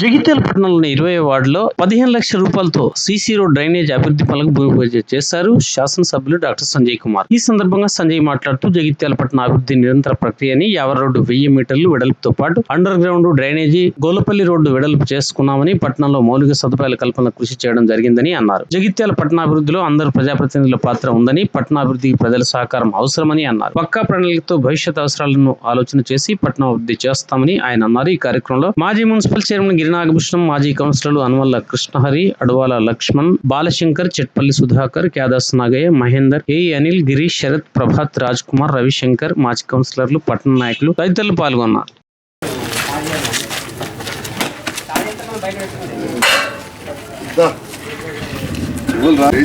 జగిత్యాల పట్టణంలోని ఇరవై వార్డులో పదిహేను లక్షల రూపాయలతో సీసీ రోడ్ డ్రైనేజ్ అభివృద్ధి పనులకు భూమి పూజ చేశారు శాసనసభ్యులు డాక్టర్ సంజయ్ కుమార్. ఈ సందర్భంగా సంజయ్ మాట్లాడుతూ జగిత్యాల పట్టణ అభివృద్ధి నిరంతర ప్రక్రియని యావర్ రోడ్డు వెయ్యి మీటర్లు వెడల్పుతో పాటు underground drainage Golapalli road వెడల్పు చేసుకున్నామని పట్టణంలో మౌలిక సదుపాయాల కల్పన కృషి చేయడం జరిగిందని అన్నారు. జగిత్యాల పట్టణాభివృద్ధిలో అందరు ప్రజాప్రతినిధుల పాత్ర ఉందని పట్టణాభివృద్ధికి ప్రజల సహకారం అవసరమని అన్నారు. పక్కా ప్రణాళికతో భవిష్యత్ అవసరాలను ఆలోచన చేసి పట్టణాభివృద్ధి చేస్తామని ఆయన అన్నారు. ఈ కార్యక్రమంలో మాజీ మున్సిపల్ చైర్మన్ గిరినాగభూషణం మాజీ కౌన్సిలర్లు అనువల్ల కృష్ణహరి అడవాల లక్ష్మణ్ బాలశంకర్ చెట్పల్లి సుధాకర్ క్యాదాస్ నాగయ్య మహేందర్ ఏ. అనిల్ గిరీష్ శరత్ ప్రభాత్ రాజ్ కుమార్ రవిశంకర్ మాజీ కౌన్సిలర్లు పట్టణ నాయకులు తదితరులు పాల్గొన్నారు. దా. ఇవ్వాలి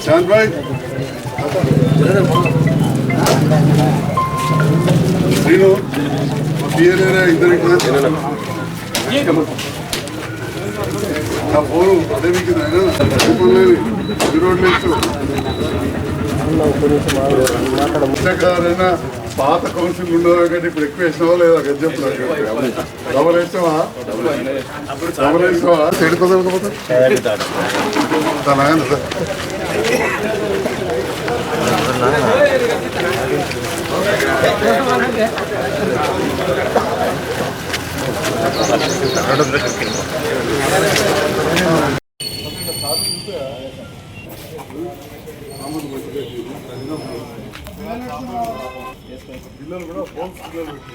Sound right? ನೀನು ಬಿ ಎಲ್ ಇದ್ದರೆ నా ఫోను అదే మీకు రోడ్లు ఇచ్చు పుస్తకాలైనా పాత కౌన్సిల్ ఉండేవా కానీ ఇప్పుడు ఎక్కువ వేసినావా లేదా గజ్జం డబల్ వేసినావా? డబల్ వేసినావా కుదరకపోతే తన సార్ పిల్లలు కూడా ఫోన్స్ పిల్లలు పెట్టి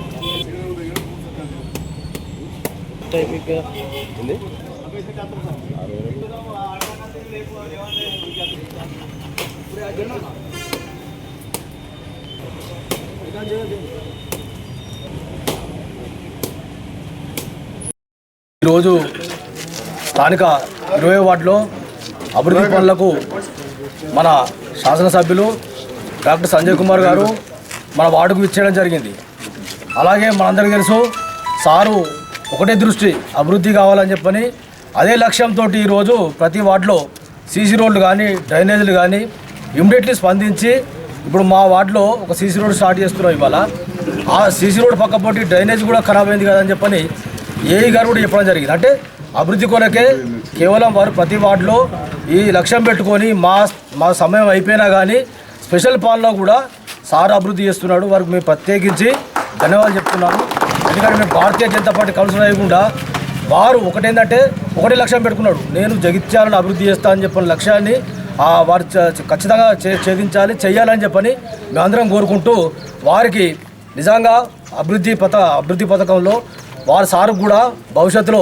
కానీ ఎవరిలో ఈరోజు స్థానిక ఇరవై వార్డులో అభివృద్ధి పనులకు మన శాసనసభ్యులు డాక్టర్ సంజయ్ కుమార్ గారు మన వార్డుకు ఇచ్చేయడం జరిగింది. అలాగే మనందరికీ తెలుసు సారు ఒకటే దృష్టి అభివృద్ధి కావాలని చెప్పని అదే లక్ష్యంతో ఈరోజు ప్రతి వార్డులో సీసీ రోడ్లు కానీ డ్రైనేజీలు కానీ ఇమ్మీడియట్లీ స్పందించి ఇప్పుడు మా వార్డులో ఒక సీసీ రోడ్ స్టార్ట్ చేస్తున్నాం ఇవాళ. ఆ సీసీ రోడ్ పక్కపోటి డ్రైనేజ్ కూడా ఖరాబ్ అయింది కదని చెప్పని ఏఈ గారు కూడా చెప్పడం జరిగింది. అంటే అభివృద్ధి కొరకే కేవలం వారు ప్రతి వార్డులో ఈ లక్ష్యం పెట్టుకొని మా మా సమయం అయిపోయినా కానీ స్పెషల్ పాల్లో కూడా సార్ అభివృద్ధి చేస్తున్నాడు. వారికి మేము ప్రత్యేకించి ధన్యవాదాలు చెప్తున్నాను. ఎందుకంటే మేము భారతీయ జనతా పార్టీ కౌన్సిలర్ అయ్యకుండా వారు ఒకటేంటంటే ఒకటే లక్ష్యం పెట్టుకున్నాడు. నేను జగిత్యాలను అభివృద్ధి చేస్తా అని చెప్పిన లక్ష్యాన్ని వారు ఖచ్చితంగా చే- ఛేదించాలి చేయాలని చెప్పని మేమందరం కోరుకుంటూ వారికి నిజంగా అభివృద్ధి పథ అభివృద్ధి పథకంలో వారి సార్ కూడా భవిష్యత్తులో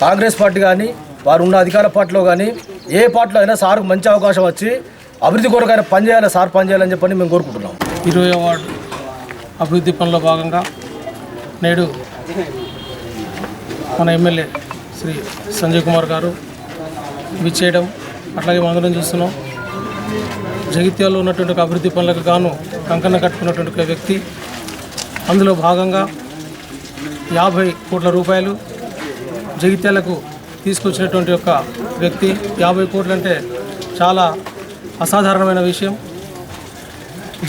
కాంగ్రెస్ పార్టీ కానీ వారు ఉన్న అధికార పార్టీలో కానీ ఏ పార్టీలో అయినా సార్కు మంచి అవకాశం వచ్చి అభివృద్ధి కొరకైనా పనిచేయాలి సార్ పనిచేయాలని చెప్పని మేము కోరుకుంటున్నాం. ఇరవై వార్డు అభివృద్ధి పనుల భాగంగా నేడు మన ఎమ్మెల్యే శ్రీ సంజయ్ కుమార్ గారు విచ్చేయడం అట్లాగే మందరం చూస్తున్నాం. జగిత్యాల్లో ఉన్నటువంటి అభివృద్ధి పనులకు గాను కంకణ కట్టుకున్నటువంటి వ్యక్తి. అందులో భాగంగా యాభై కోట్ల రూపాయలు జగిత్యాలకు తీసుకొచ్చినటువంటి ఒక వ్యక్తి. యాభై కోట్లు అంటే చాలా అసాధారణమైన విషయం.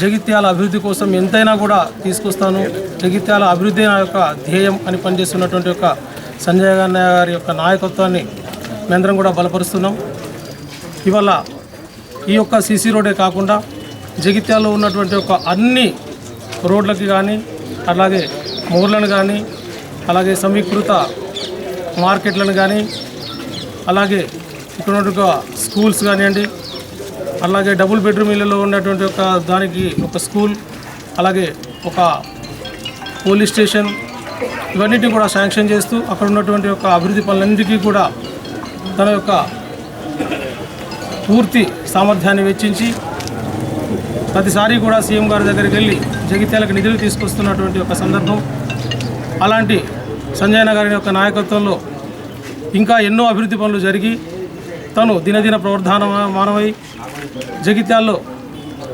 జగిత్యాల అభివృద్ధి కోసం ఎంతైనా కూడా తీసుకొస్తాను. జగిత్యాల అభివృద్ధి నా యొక్క ధ్యేయం అని పనిచేస్తున్నటువంటి యొక్క సంజయ్ గారి గారి యొక్క నాయకత్వాన్ని మేమందరం కూడా బలపరుస్తున్నాం. ఇవాళ ఈ యొక్క సీసీ రోడ్డే కాకుండా జగిత్యాలలో ఉన్నటువంటి ఒక అన్ని రోడ్లకి కానీ అలాగే మూర్లను కానీ అలాగే సమీకృత మార్కెట్లను కానీ అలాగే ఇక్కడ ఉన్నటువంటి స్కూల్స్ కానివ్వండి అలాగే డబుల్ బెడ్రూమ్ ఇళ్ళలో ఉన్నటువంటి ఒక దానికి ఒక స్కూల్ అలాగే ఒక పోలీస్ స్టేషన్ ఇవన్నిటిని కూడా శాంక్షన్ చేస్తూ అక్కడ ఉన్నటువంటి ఒక అభివృద్ధి పనులన్నిటికీ కూడా తన యొక్క పూర్తి సామర్థ్యాన్ని వెచ్చించి ప్రతిసారి కూడా సీఎం గారి దగ్గరికి వెళ్ళి జగిత్యాలకు నిధులు తీసుకొస్తున్నటువంటి ఒక సందర్భం. అలాంటి సంజయ్ గారి యొక్క నాయకత్వంలో ఇంకా ఎన్నో అభివృద్ధి పనులు జరిగి తను దినదిన ప్రవర్ధన మానవై జగిత్యాల్లో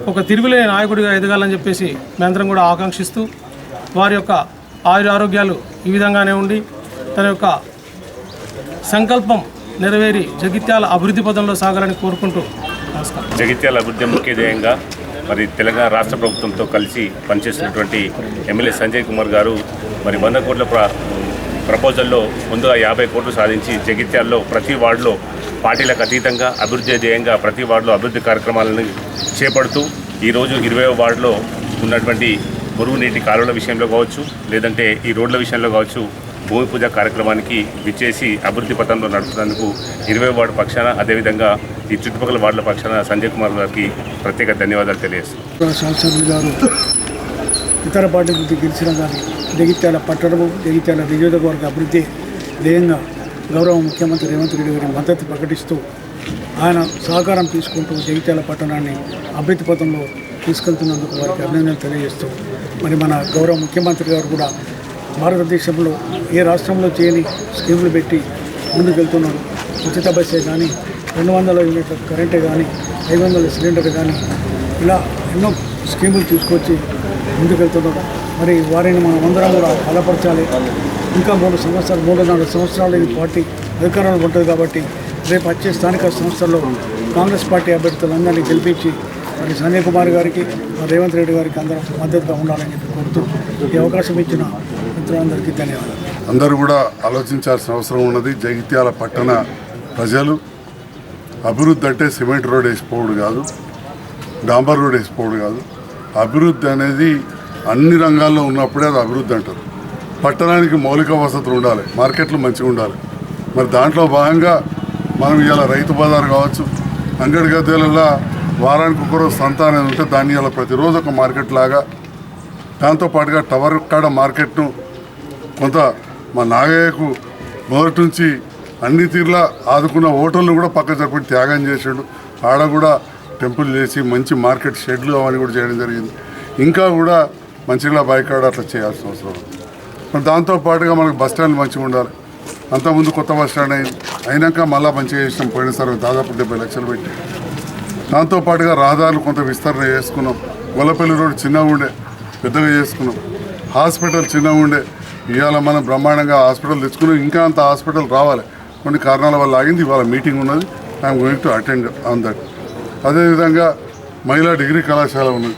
ఒక తిరుగులేని నాయకుడిగా ఎదగాలని చెప్పేసి మేమందరం కూడా ఆకాంక్షిస్తూ వారి యొక్క ఆయుర ఆరోగ్యాలు ఈ విధంగానే ఉండి తన యొక్క సంకల్పం నెరవేరి జగిత్యాల అభివృద్ధి పదంలో సాగాలని కోరుకుంటూ నమస్కారం. జగిత్యాల అభివృద్ధి ముఖ్య ధ్యేయంగా మరి తెలంగాణ రాష్ట్ర ప్రభుత్వంతో కలిసి పనిచేస్తున్నటువంటి ఎమ్మెల్యే సంజయ్ కుమార్ గారు మరి వంద కోట్ల ప్ర ప్రపోజల్లో ముందుగా యాభై కోట్లు సాధించి జగిత్యాల్లో ప్రతి వార్డులో పార్టీలకు అతీతంగా అభివృద్ధి ధ్యేయంగా ప్రతి వార్డులో అభివృద్ధి కార్యక్రమాలను చేపడుతూ ఈరోజు ఇరవై వార్డులో ఉన్నటువంటి మురుగు నీటి కాలువల విషయంలో కావచ్చు లేదంటే ఈ రోడ్ల విషయంలో కావచ్చు భూమి పూజ కార్యక్రమానికి విచ్చేసి అభివృద్ధి పథంలో నడుపుతున్నందుకు ఇరవై వార్డు పక్షాన అదేవిధంగా ఈ చుట్టుపక్కల వార్డుల పక్షాన సంజయ్ కుమార్ గారికి ప్రత్యేక ధన్యవాదాలు తెలియజేస్తున్నాను ఇతర పార్టీ నుంచి గెలిచిన కానీ జగిత్యాల పట్టణము జగిత్యాల నియోజకవర్గ అభివృద్ధి ధ్యేయంగా గౌరవ ముఖ్యమంత్రి రేవంత్ రెడ్డి గారి మద్దతు ప్రకటిస్తూ ఆయన సహకారం తీసుకుంటూ జగిత్యాల పట్టణాన్ని అభివృద్ధి పథంలో తీసుకెళ్తున్నందుకు వారికి అభినందనలు తెలియజేస్తూ మరి మన గౌరవ ముఖ్యమంత్రి గారు కూడా భారతదేశంలో ఏ రాష్ట్రంలో చేయని స్కీములు పెట్టి ముందుకెళ్తున్నారు. ఉచిత బస్సే కానీ రెండు వందల యూనిట్ల కరెంటే కానీ ఐదు వందల సిలిండర్ కానీ ఇలా ఎన్నో స్కీములు తీసుకొచ్చి ముందుకెళ్తున్నారు. మరి వారిని మనం అందరం కూడా బలపరచాలి. ఇంకా మూడు సంవత్సరాలు మూడు నాలుగు సంవత్సరాలు ఈ పార్టీ అధికారంలో ఉంటుంది కాబట్టి రేపు వచ్చే స్థానిక సంస్థల్లో కాంగ్రెస్ పార్టీ అభ్యర్థులందరినీ గెలిపించి మరి సంజయ్ కుమార్ గారికి రేవంత్ రెడ్డి గారికి అందరం మద్దతుగా ఉండాలని చెప్పి కోరుతూ ఈ అవకాశం ఇచ్చిన మిత్రులందరికీ ధన్యవాదాలు. అందరూ కూడా ఆలోచించాల్సిన అవసరం ఉన్నది. జగిత్యాల పట్టణ ప్రజలు అభివృద్ధి అంటే సిమెంట్ రోడ్ వేసిపోవడు కాదు డాంబర్ రోడ్ వేసిపోవడు కాదు. అభివృద్ధి అనేది అన్ని రంగాల్లో ఉన్నప్పుడే అది అభివృద్ధి అంటారు. పట్టణానికి మౌలిక వసతులు ఉండాలి మార్కెట్లు మంచిగా ఉండాలి. మరి దాంట్లో భాగంగా మనం ఇవాళ రైతు బజార్ కావచ్చు అంగడి గద్దెలలో వారానికి ఒకరోజు సంత అనేది ఉంటే దాన్ని ఇలా ప్రతిరోజు ఒక మార్కెట్ లాగా దాంతోపాటుగా టవర్ కాడ మార్కెట్ను కొంత మా నాగయ్యకు మొదటి నుంచి అన్ని తీర్లా ఆదుకున్న హోటల్ను కూడా పక్క జరుపుని త్యాగం చేసాడు. ఆడ కూడా టెంపుల్ చేసి మంచి మార్కెట్ షెడ్లు అవన్నీ కూడా చేయడం జరిగింది. ఇంకా కూడా మంచిగా బైకాడ అట్లా చేయాల్సిన అవసరం ఉంది. దాంతోపాటుగా మనకు బస్ స్టాండ్ మంచిగా ఉండాలి. అంతకుముందు కొత్త బస్ స్టాండ్ అయింది. అయినాక మళ్ళీ మంచిగా చేసినాం. పోయినసారి దాదాపు డెబ్బై లక్షలు పెట్టి. దాంతోపాటుగా రహదారులు కొంత విస్తరణ చేసుకున్నాం. గొల్లపల్లి రోడ్ చిన్నగా ఉండే పెద్దగా చేసుకున్నాం. హాస్పిటల్ చిన్నగా ఉండే. ఇవాళ మనం బ్రహ్మాండంగా హాస్పిటల్ తెచ్చుకున్నాం. ఇంకా అంత హాస్పిటల్ రావాలి. కొన్ని కారణాల వల్ల ఆగింది. ఇవాళ మీటింగ్ ఉన్నది. I'm going to attend on that. అదేవిధంగా మహిళా డిగ్రీ కళాశాల ఉన్నది.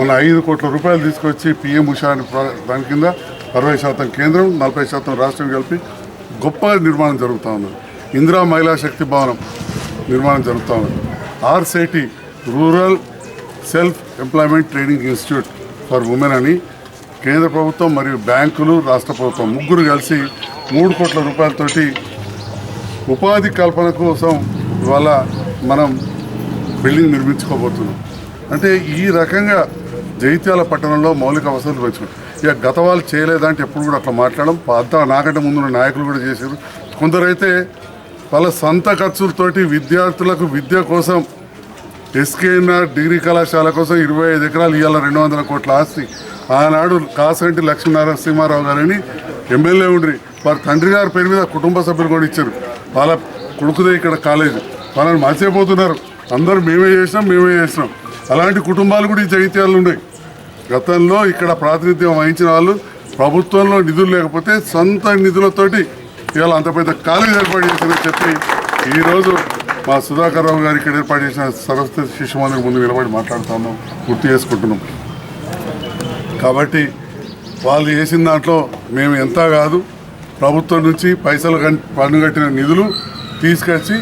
మన ఐదు కోట్ల రూపాయలు తీసుకొచ్చి పిఎం ఉషా అనే దాని కింద అరవై శాతం కేంద్రం నలభై శాతం రాష్ట్రం కలిపి గొప్ప నిర్మాణం జరుగుతూ ఉన్నది. ఇందిరా మహిళా శక్తి భవనం నిర్మాణం జరుగుతూ ఉన్నది. RSETI rural self employment training institute for women అని కేంద్ర ప్రభుత్వం మరియు బ్యాంకులు రాష్ట్ర ప్రభుత్వం ముగ్గురు కలిసి మూడు కోట్ల రూపాయలతోటి ఉపాధి కల్పన కోసం ఇవాళ మనం బిల్డింగ్ నిర్మించుకోబోతున్నాం. అంటే ఈ రకంగా జైత్యాల పట్టణంలో మౌలిక వసతులు పెంచుకుంటాం ఇక గత వాళ్ళు చేయలేదంటే ఎప్పుడు కూడా అట్లా మాట్లాడడం. అంతా నాకంటే ముందున్న నాయకులు కూడా చేశారు. కొందరైతే వాళ్ళ సొంత ఖర్చులతోటి విద్యార్థులకు విద్య కోసం ఎస్కేఎన్ఆర్ డిగ్రీ కళాశాల కోసం ఇరవై ఐదు ఎకరాలు ఇవాళ రెండు వందల కోట్ల ఆస్తి. ఆనాడు కాసంటి లక్ష్మీనారాయణ సింహారావు గారని ఎమ్మెల్యే ఉండ్రి. వారి తండ్రి గారి పేరు మీద కుటుంబ సభ్యులు కూడా ఇచ్చారు. వాళ్ళ కొడుకుదే ఇక్కడ కాలేజ్. వాళ్ళని మర్చిపోతున్నారు. అందరూ మేమే చేసినాం మేమే చేసినాం. అలాంటి కుటుంబాలు కూడా ఈ జగిత్యాలు ఉన్నాయి. గతంలో ఇక్కడ ప్రాతినిధ్యం వహించిన వాళ్ళు ప్రభుత్వంలో నిధులు లేకపోతే సొంత నిధులతోటి ఇవాళ అంత పెద్ద కాలేజ్ ఏర్పాటు చేసిందని చెప్పి ఈరోజు మా సుధాకర్ రావు గారు ఇక్కడ ఏర్పాటు చేసిన సరస్వతి శిశు మందిరం ముందు నిలబడి మాట్లాడుతున్నాం గుర్తు చేసుకుంటున్నాం. కాబట్టి వాళ్ళు చేసిన దాంట్లో మేము ఎంత కాదు ప్రభుత్వం నుంచి పైసలు పన్నుగట్టిన పన్ను కట్టిన నిధులు తీసుకొచ్చి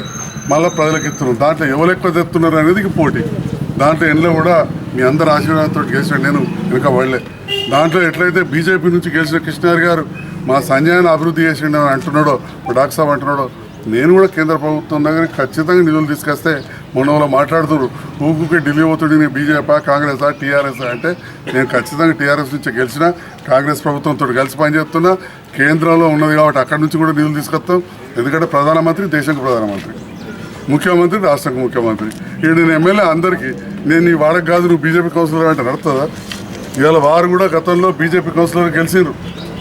మళ్ళీ ప్రజలకు ఇస్తున్నాం. దాంట్లో ఎవరు ఎక్కువ తెస్తున్నారు అనేది పోటీ. దాంట్లో ఎండ్లో కూడా మీ అందరు ఆశీర్వాదంతో గెలిచిన నేను వెనుక పడలే దాంట్లో ఎట్లయితే బీజేపీ నుంచి గెలిచిన కృష్ణారి గారు మా సంజయాన్ని అభివృద్ధి చేసిండు అని అంటున్నాడో డాక్టర్ సాబ్ అంటున్నాడో నేను కూడా కేంద్ర ప్రభుత్వం దగ్గర ఖచ్చితంగా నిధులు తీసుకొస్తే మొన్న వాళ్ళు మాట్లాడుతున్నారు ఊపుకే ఢిల్లీ పోతుడు నేను బీజేపీ కాంగ్రెస్ టీఆర్ఎస్ అంటే నేను ఖచ్చితంగా టీఆర్ఎస్ నుంచి గెలిచిన కాంగ్రెస్ ప్రభుత్వంతో కలిసి పనిచేస్తున్నా కేంద్రంలో ఉన్నది కాబట్టి అక్కడి నుంచి కూడా నిధులు తీసుకొస్తాం. ఎందుకంటే ప్రధానమంత్రి దేశానికి ప్రధానమంత్రి. ముఖ్యమంత్రి రాష్ట్రకు ముఖ్యమంత్రి. ఇక్కడ నేను ఎమ్మెల్యే అందరికీ నేను ఈ వాడకు కాదు నువ్వు బీజేపీ కౌన్సిలర్ అంటే నడుతుందా ఇవాళ వారు కూడా గతంలో బీజేపీ కౌన్సిలర్ గెలిచిండ్రు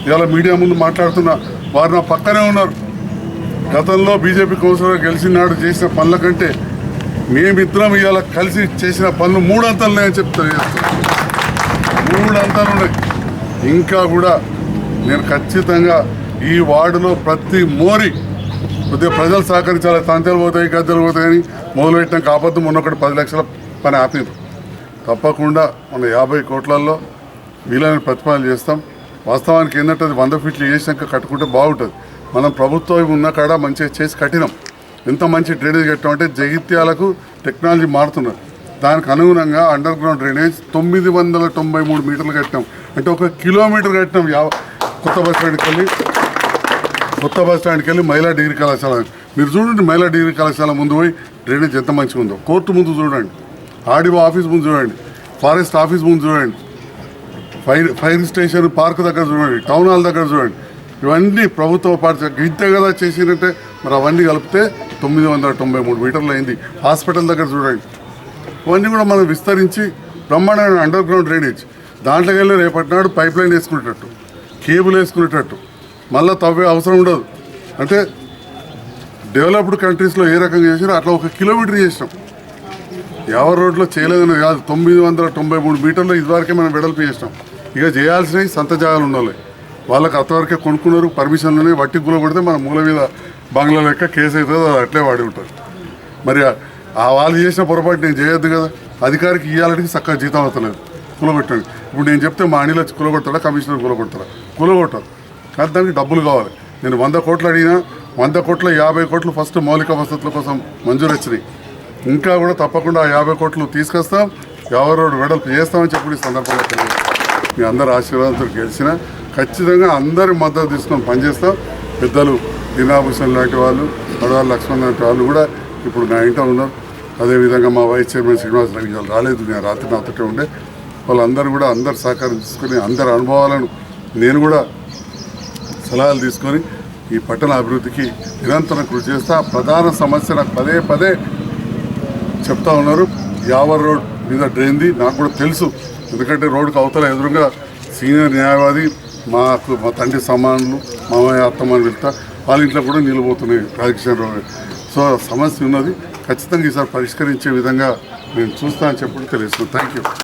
ఇవాళ మీడియా ముందు మాట్లాడుతున్న వారు నా పక్కనే ఉన్నారు. గతంలో బీజేపీ కౌన్సిలర్ గెలిచిన నాడు చేసిన పనుల కంటే మేమిద్దరం ఇవాళ కలిసి చేసిన పనులు మూడు అంతాలు ఉన్నాయని చెప్తాను మూడు అంతాలు ఉన్నాయి. ఇంకా కూడా నేను ఖచ్చితంగా ఈ వార్డులో ప్రతి మోరి కొద్దిగా ప్రజలు సహకరించాలి. తంతలు పోతాయి గద్దెలు పోతాయని మొదలుపెట్టిన కాపద్దు మొన్న ఒకటి పది లక్షల పని ఆపింది తప్పకుండా మన యాభై కోట్లలో వీలైన ప్రతిపాదన చేస్తాం. వాస్తవానికి ఏంటంటే అది వంద ఫీట్లు చేసినాక కట్టుకుంటే బాగుంటుంది. మనం ప్రభుత్వం ఉన్న కాడ మంచిగా చేసి కట్టినాం. ఎంత మంచి డ్రైనేజ్ కట్టామంటే జగిత్యాలకు టెక్నాలజీ మారుతున్నారు దానికి అనుగుణంగా అండర్ గ్రౌండ్ డ్రైనేజ్ తొమ్మిది వందల తొంభై మూడు మీటర్లు కట్టినాం అంటే ఒక కిలోమీటర్ కట్టినాం యా కొత్త బస్ వెళ్ళి. కొత్త బస్ స్టాండ్కి వెళ్ళి మహిళా డిగ్రీ కళాశాల. మీరు చూడండి మహిళా డిగ్రీ కళాశాల ముందు పోయి డ్రైనేజ్ ఎంత మంచిగా ఉందో. కోర్టు ముందు చూడండి. ఆర్డీఓ ఆఫీస్ ముందు చూడండి. ఫారెస్ట్ ఆఫీస్ ముందు చూడండి. ఫైర్ ఫైర్ స్టేషన్ పార్క్ దగ్గర చూడండి. టౌన్ హాల్ దగ్గర చూడండి. ఇవన్నీ ప్రభుత్వ పార్టీ ఇంతే కదా చేసినట్టే. మరి అవన్నీ కలిపితే తొమ్మిది వందల తొంభై మూడు మీటర్లు అయింది. హాస్పిటల్ దగ్గర చూడండి. ఇవన్నీ కూడా మనం విస్తరించి బ్రహ్మాండమైన అండర్ గ్రౌండ్ డ్రైనేజ్. దాంట్లోకి వెళ్ళి రేపటి నాడు పైప్ లైన్ వేసుకునేటట్టు కేబుల్ వేసుకునేటట్టు మళ్ళీ తవ్వే అవసరం ఉండదు. అంటే డెవలప్డ్ కంట్రీస్లో ఏ రకంగా చేసినా అట్లా ఒక కిలోమీటర్ చేసినాం. ఎవరి రోడ్లో చేయలేదని కాదు తొమ్మిది వందల తొంభై మూడు మీటర్లు ఇదివరకే మనం వెడల్పు చేసినాం. ఇక చేయాల్సినవి సంత జాగాలు ఉండాలి. వాళ్ళకి అంతవరకే కొనుక్కున్నారు పర్మిషన్లోనే వట్టి గుల కొడితే మన మూల మీద బంగ్లా లెక్క కేసు అవుతుంది అది అట్లే వాడి ఉంటుంది మరి ఆ- వాళ్ళు చేసిన పొరపాటు నేను చేయొద్దు కదా. అధికారికి ఇవ్వాలంటే చక్కగా జీతం అవుతలేదు. కులగొట్టండి. ఇప్పుడు నేను చెప్తే మా అనిలో కులగొడతాడా కమిషనర్ కులగొడతాడా? కులగొట్టారు. కానీ దానికి డబ్బులు కావాలి. నేను వంద కోట్లు అడిగినా వంద కోట్ల యాభై కోట్లు ఫస్ట్ మౌలిక వసతుల కోసం మంజూరు వచ్చినాయి. ఇంకా కూడా తప్పకుండా ఆ యాభై కోట్లు తీసుకొస్తాం. ఎవరో రోడ్డు వెడల్పు చేస్తామని చెప్పి ఈ సందర్భంగా మీ అందరి ఆశీర్వాదంతో గెలిచిన ఖచ్చితంగా అందరి మద్దతు తీసుకొని పనిచేస్తాం. పెద్దలు దీనాభూషణ్ లాంటి వాళ్ళు పడవాళ్ళ లక్ష్మణ్ లాంటి వాళ్ళు కూడా ఇప్పుడు నా ఇంట ఉన్నారు. అదేవిధంగా మా వైస్ చైర్మన్ శ్రీనివాస్ రెడ్డి రాలేదు. నేను రాత్రి నాతోటే ఉండే. వాళ్ళందరూ కూడా అందరు సహకారం తీసుకొని అందరి అనుభవాలను నేను కూడా సలహాలు తీసుకొని ఈ పట్టణ అభివృద్ధికి నిరంతరం కృషి చేస్తా ప్రధాన సమస్య నాకు పదే పదే చెప్తా ఉన్నారు. యావర్ రోడ్ మీద డ్రైన్ది నాకు కూడా తెలుసు. ఎందుకంటే రోడ్డుకు అవతల ఎదురుగా సీనియర్ న్యాయవాది మాకు మా తండ్రి సమానులు మామయ్య అత్తమ్మని వెళ్తా వాళ్ళ ఇంట్లో కూడా నిలబోతున్నాయి రాజకిషన్ రావు సో సమస్య ఉన్నది ఖచ్చితంగా ఈసారి పరిష్కరించే విధంగా నేను చూస్తా అని చెప్పి తెలుస్తుంది థ్యాంక్ యూ